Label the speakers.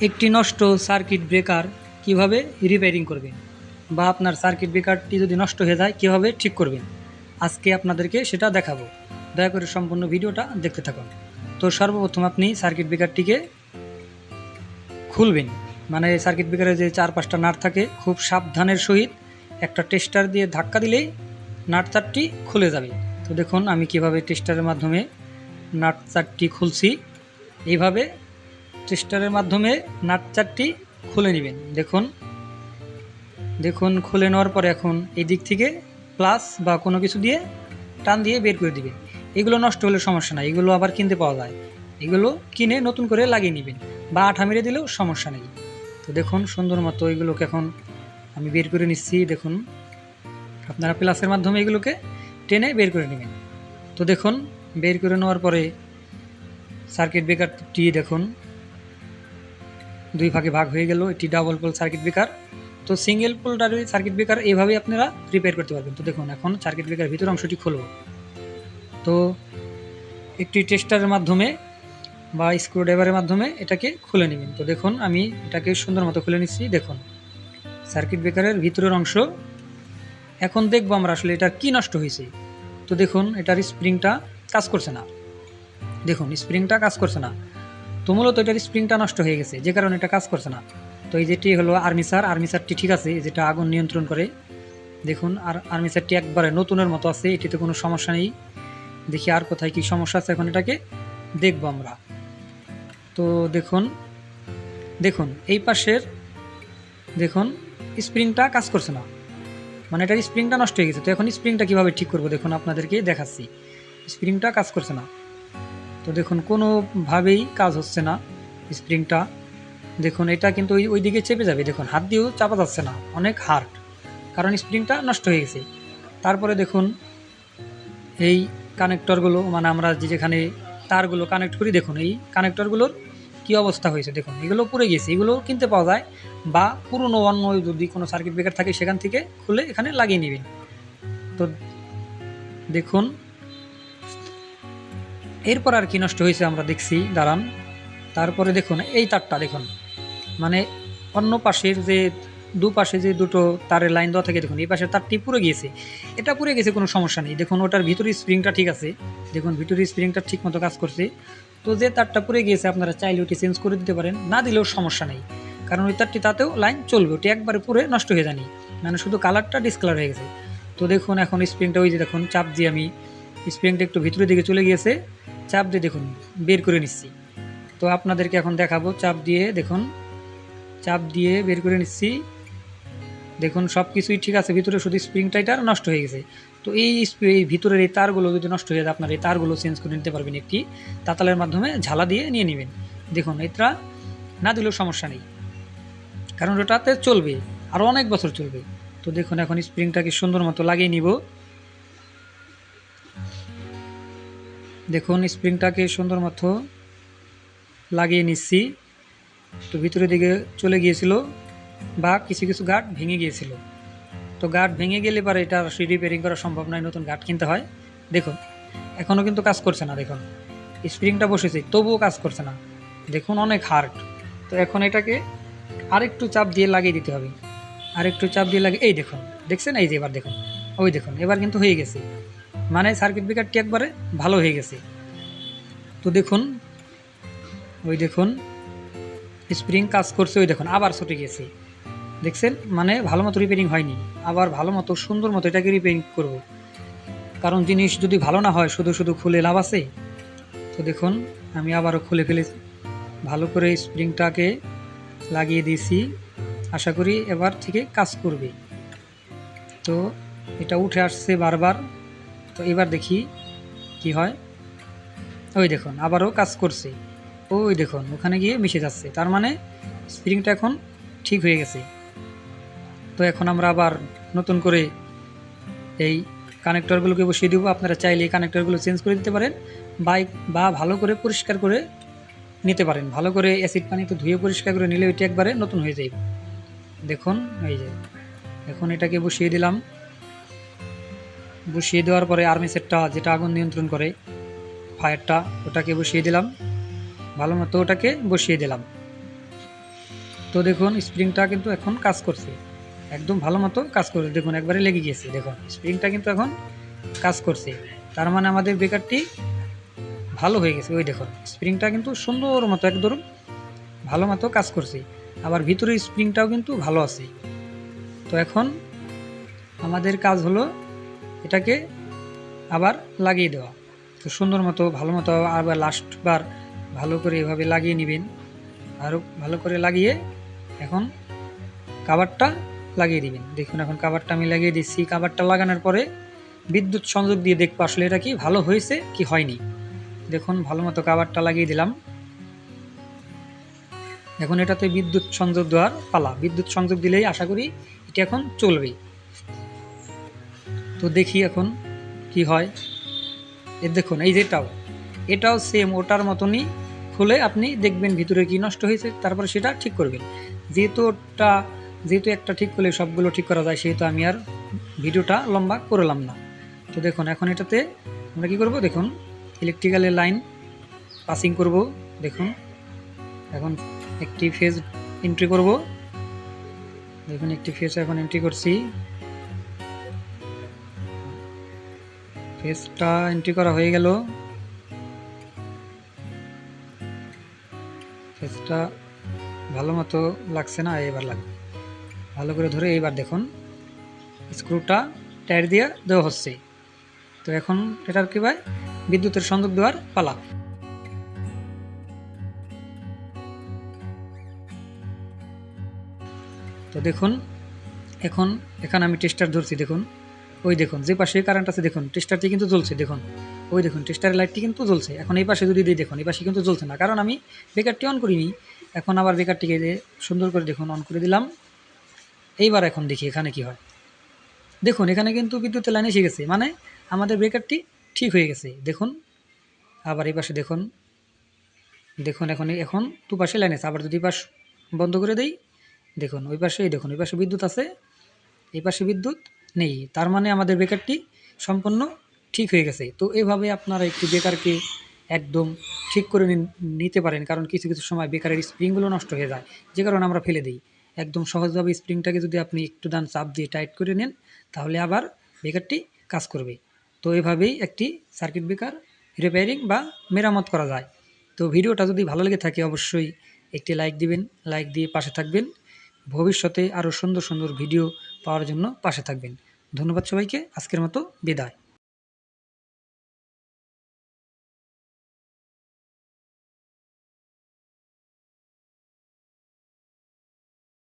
Speaker 1: একটি নষ্ট circuit breaker কীভাবে রিপেয়ারিং করবেন বা আপনার সার্কিট ব্রেকারটি যদি নষ্ট হয়ে যায়, কীভাবে ঠিক করবেন? আজকে আপনাদেরকে সেটা দেখাবো। দয়া করে সম্পূর্ণ ভিডিওটা দেখতে থাকুন। তো সর্বপ্রথম আপনি সার্কিট ব্রেকারটিকে খুলবেন। মানে সার্কিট ব্রেকারের যে চার পাঁচটা নাট থাকে, খুব সাবধানের সহিত একটা টেস্টার দিয়ে ধাক্কা দিলেই নাট চারটি খুলে যাবে। তো দেখুন, আমি কীভাবে টেস্টারের মাধ্যমে নাট চারটি খুলছি। এইভাবে টেস্টারের মাধ্যমে নাট চারটি খুলে নেবেন। দেখুন। দেখুন, খুলে নেওয়ার পরে এখন এই দিক থেকে প্লাস বা কোনো কিছু দিয়ে টান দিয়ে বের করে দিবেন। এগুলো নষ্ট হলে সমস্যা নাই, এগুলো আবার কিনতে পাওয়া যায়। এগুলো কিনে নতুন করে লাগিয়ে নেবেন বা আঠা মেরে দিলেও সমস্যা নেই। তো দেখুন, সুন্দর মতো এগুলোকে এখন আমি বের করে নিচ্ছি, দেখুন। আপনারা প্লাসের মাধ্যমে এগুলোকে টেনে বের করে নেবেন। তো দেখুন, বের করে নেওয়ার পরে সার্কিট ব্রেকারটি দেখুন। দুই ভাগে ভাগ হয়ে গেল। এটি ডাবল পোল সার্কিট ব্রেকার তো সিঙ্গেল পোলটার সার্কিট ব্রেকার এইভাবেই আপনারা রিপেয়ার করতে পারবেন। তো দেখুন, এখন সার্কিট ব্রেকার ভিতর অংশটি খুলব। তো একটি টেস্টারের মাধ্যমে বা স্ক্রুড্রাইভারের মাধ্যমে এটাকে খুলে নেবেন। তো দেখুন, আমি এটাকে সুন্দর মতো খুলে নিচ্ছি। দেখুন সার্কিট ব্রেকারের ভিতরের অংশ। এখন দেখব আমরা আসলে এটার কি নষ্ট হয়েছে। তো দেখুন, এটার স্প্রিংটা কাজ করছে না। দেখুন স্প্রিংটা কাজ করছে না। তো মূলত এটার স্প্রিংটা নষ্ট হয়ে গেছে, যে কারণে এটা কাজ করছে না। তো এই যেটি হলো আর্মিসার আর্মিসারটি ঠিক আছে যেটা আগুন নিয়ন্ত্রণ করে। দেখুন, আর আর্মিসারটি একবারে নতুনের মতো আছে, এটিতে কোনো সমস্যা নেই। দেখি আর কোথায় কি সমস্যা আছে এখন এটাকে দেখব আমরা। তো দেখুন দেখুন, এই পাশের, দেখুন স্প্রিংটা কাজ করছে না। মানে এটার স্প্রিংটা নষ্ট হয়ে গেছে, তো এখন স্প্রিংটা কীভাবে ঠিক করব? দেখুন আপনাদেরকে দেখাচ্ছি। স্প্রিংটা কাজ করছে না। তো দেখুন, কোনোভাবেই কাজ হচ্ছে না স্প্রিংটা। দেখুন, এটা কিন্তু ওই ওই দিকে চেপে যাবে। দেখুন, হাত দিয়েও চাপা যাচ্ছে না। অনেক হার্ড। কারণ স্প্রিংটা নষ্ট হয়ে গেছে। তারপরে দেখুন, এই কানেক্টরগুলো মানে আমরা যে যেখানে তারগুলো কানেক্ট করি, দেখুন, এই কানেক্টরগুলোর কী অবস্থা হয়েছে? দেখুন, এগুলো পুড়ে গেছে। এগুলো কিনতে পাওয়া যায় বা পুরনো, অন্য যদি কোনো সার্কিট ব্রেকার থাকে, সেখান থেকে খুলে এখানে লাগিয়ে নেবেন। তো দেখুন এরপর আর কি নষ্ট হয়েছে আমরা দেখছি, দাঁড়ান। তারপরে দেখুন, এই তারটা দেখুন। মানে অন্য পাশের যে দুপাশে যে দুটো তারের লাইন দেওয়া থাকে, দেখুন, এই পাশের তারটি পুড়ে গিয়েছে। এটা পুড়ে গেছে, কোনো সমস্যা নেই। দেখুন, ওটার ভিতরে স্প্রিংটা ঠিক আছে। দেখুন ভিতরে স্প্রিংটা ঠিক মতো কাজ করছে। তো যে তারটা পুড়ে গিয়েছে, আপনারা চাইলে ওটি চেঞ্জ করে দিতে পারেন। না দিলেও সমস্যা নেই। কারণ ওই তারটি তাতেও লাইন চলবে, ওটি একবারে পুরে নষ্ট হয়ে যায়নি। মানে শুধু কালারটা ডিসকালার হয়ে গেছে। তো দেখুন, এখন স্প্রিংটা ওই যে দেখুন, চাপ দিয়ে আমি স্প্রিংটা একটু ভিতরের দিকে চলে গিয়েছে। চাপ দিয়ে দেখুন, বের করে নিচ্ছি। তো আপনাদেরকে এখন দেখাবো, চাপ দিয়ে দেখুন, চাপ দিয়ে বের করে নিচ্ছি। দেখুন সব কিছুই ঠিক আছে, ভিতরে শুধু স্প্রিংটা এটা নষ্ট হয়ে গেছে। তো এই এই ভিতরের এই তারগুলো যদি নষ্ট হয়ে যায়, আপনার এই তারগুলো চেঞ্জ করে নিতে পারবেন একটি তাতালের মাধ্যমে ঝালা দিয়ে নিয়ে নেবেন। দেখুন, এটা না দিলেও সমস্যা নেই। কারণ ওটাতে চলবে আরও অনেক বছর চলবে। তো দেখুন, এখন স্প্রিংটাকে সুন্দর মতো লাগিয়ে নিব। দেখুন স্প্রিংটাকে সুন্দর মতো লাগিয়ে নিচ্ছি। তো ভিতরের দিকে চলে গিয়েছিল বা কিছু কিছু গাঠ ভেঙে গিয়েছিল। তো গাঠ ভেঙে গেলে পরে এটা রিপেয়ারিং করা সম্ভব নয়, নতুন গাঠ কিনতে হয়। দেখুন এখনও কিন্তু কাজ করছে না, দেখুন। স্প্রিংটা বসেছে, তবুও কাজ করছে না। দেখুন, অনেক হার্ড তো এখন এটাকে আরেকটু চাপ দিয়ে লাগিয়ে দিতে হবে। আরেকটু চাপ দিয়ে লাগিয়ে, এই দেখুন, দেখছেন? এই যে এবার দেখুন, ওই দেখুন, এবার কিন্তু হয়ে গেছে। মানে সার্কিট ব্রেকারটি একবারে ভালো হয়ে গেছে। তো দেখুন, ওই দেখুন স্প্রিং কাজ করছে, ওই দেখুন, আবার ছুটে গেছে। দেখছেন? মানে ভালো মতো রিপেয়ারিং হয়নি। আবার ভালো মতো, সুন্দর মতো এটাকে রিপেয়ারিং করব। কারণ জিনিস যদি ভালো না হয়, শুধু শুধু খুলে লাভ আছে। তো দেখুন, আমি আবারও খুলে ফেলেছি। ভালো করে স্প্রিংটাকে লাগিয়ে দিয়েছি। আশা করি এবার থেকে কাজ করবে। তো এটা উঠে আসছে বারবার। তো এবার দেখি কি হয়। ওই দেখুন, আবারও কাজ করছে। ওই দেখুন, ওখানে গিয়ে মিশে যাচ্ছে। তার মানে স্প্রিংটা এখন ঠিক হয়ে গেছে। তো এখন আমরা আবার নতুন করে এই কানেক্টরগুলোকে বসিয়ে দেবো। আপনারা চাইলে এই কানেক্টরগুলো চেঞ্জ করে দিতে পারেন বাইক বা ভালো করে পরিষ্কার করে নিতে পারেন। ভালো করে অ্যাসিড পানিতে ধুয়ে পরিষ্কার করে নিলে ওইটা একবারে নতুন হয়ে যাবে দেখুন, এই যে, এখন এটাকে বসিয়ে দিলাম। বসিয়ে দেওয়ার পরে আর্মি সেটটা যেটা আগুন নিয়ন্ত্রণ করে ফায়ারটা ওটাকে বসিয়ে দিলাম। ভালো মতো ওটাকে বসিয়ে দিলাম। তো দেখুন স্প্রিংটা কিন্তু এখন কাজ করছে। একদম ভালো মতো কাজ করছে। দেখুন, একবারে লেগে গিয়েছে। দেখুন স্প্রিংটা কিন্তু এখন কাজ করছে। তার মানে আমাদের বেকারটি ভালো হয়ে গেছে। ওই দেখুন স্প্রিংটা কিন্তু সুন্দর মতো একদম ভালো মতো কাজ করছে। আবার ভিতরে স্প্রিংটাও কিন্তু ভালো আছে। তো এখন আমাদের কাজ হলো এটাকে আবার লাগিয়ে দেওয়া। তো সুন্দর মতো, ভালো মতো আবার লাস্টবার ভালো করে এভাবে লাগিয়ে নেবেন। আরও ভালো করে লাগিয়ে এখন কাভারটা লাগিয়ে দিবেন। দেখুন এখন কাভারটা আমি লাগিয়ে দিচ্ছি। কাভারটা লাগানোর পরে বিদ্যুৎ সংযোগ দিয়ে দেখব আসলে এটা কি ভালো হয়েছে কি হয়নি। দেখুন, ভালো মতো কাভারটা লাগিয়ে দিলাম। এখন এটাতে বিদ্যুৎ সংযোগ দেওয়ার পালা। বিদ্যুৎ সংযোগ দিলেই আশা করি এটি এখন চলবে। তো দেখি এখন কি হয়। এ দেখুন, এই যেটাও এটাও। সেম ওটার মতনই খুলে আপনি দেখবেন ভিতরে কি নষ্ট হয়েছে, তারপরে সেটা ঠিক করবেন। যেহেতু ওটা, যেহেতু একটা ঠিক করলে সবগুলো ঠিক করা যায়, সেহেতু আমি আর ভিডিওটা লম্বা করলাম না। তো দেখুন, এখন এটাতে আমরা কি করব, দেখুন ইলেকট্রিক্যালের লাইন পাসিং করব, দেখুন। এখন একটি ফেজ এন্ট্রি করব। দেখুন, একটি ফেজ এখন এন্ট্রি করছি। ফেজটা এন্ট্রি করা হয়ে গেল। ফেজটা ভালো মতো লাগছে না, এবার লাগবে ভালো করে ধরে এইবার দেখুন। স্ক্রুটা টায়ার দিয়ে দেওয়া হচ্ছে। তো এখন এটার কী ভাই? বিদ্যুতের সংযোগ দেওয়ার পালা। তো দেখুন, এখন এখানে আমি টেস্টার ধরছি, দেখুন। ওই দেখুন, যে পাশে কারেন্ট আছে, দেখুন টেস্টারটি কিন্তু জ্বলছে, দেখুন। ওই দেখুন টেস্টারের লাইটটি কিন্তু জ্বলছে। এখন এই পাশে যদি দিই, দেখুন, এই পাশে কিন্তু জ্বলছে না। কারণ আমি বেকারটি অন করিনি। এখন আবার বেকারটিকে সুন্দর করে দেখুন অন করে দিলাম। এইবার এখন দেখি এখানে কি হয়। দেখুন, এখানে কিন্তু বিদ্যুতের লাইন এসে গেছে। মানে আমাদের ব্রেকারটি ঠিক হয়ে গেছে। দেখুন, আবার এই পাশে দেখুন। দেখুন, এখন এখন দু পাশে লাইন আছে। আবার যদি পাশ বন্ধ করে দেই, দেখুন, ওই পাশে দেখুন, ওই পাশে বিদ্যুৎ আছে। এই পাশে বিদ্যুৎ নেই। তার মানে আমাদের বেকারটি সম্পূর্ণ ঠিক হয়ে গেছে। তো এভাবে আপনারা একটি বেকারকে একদম ঠিক করে নিতে পারেন, কারণ কিছু কিছু সময় বেকারের স্প্রিংগুলো নষ্ট হয়ে যায়। যে কারণে আমরা ফেলে দিই। একদম সহজভাবে স্প্রিংটাকে যদি আপনি একটু দান চাপ দিয়ে টাইট করে নেন, তাহলে আবার বেকারটি কাজ করবে। তো এভাবেই একটি সার্কিট ব্রেকার রিপেয়ারিং বা মেরামত করা যায়। তো ভিডিওটা যদি ভালো লেগে থাকে, অবশ্যই একটি লাইক দিবেন, লাইক দিয়ে পাশে থাকবেন। ভবিষ্যতে আরও সুন্দর সুন্দর ভিডিও পাওয়ার জন্য পাশে থাকবেন। ধন্যবাদ সবাইকে। আজকের মতো বিদায়।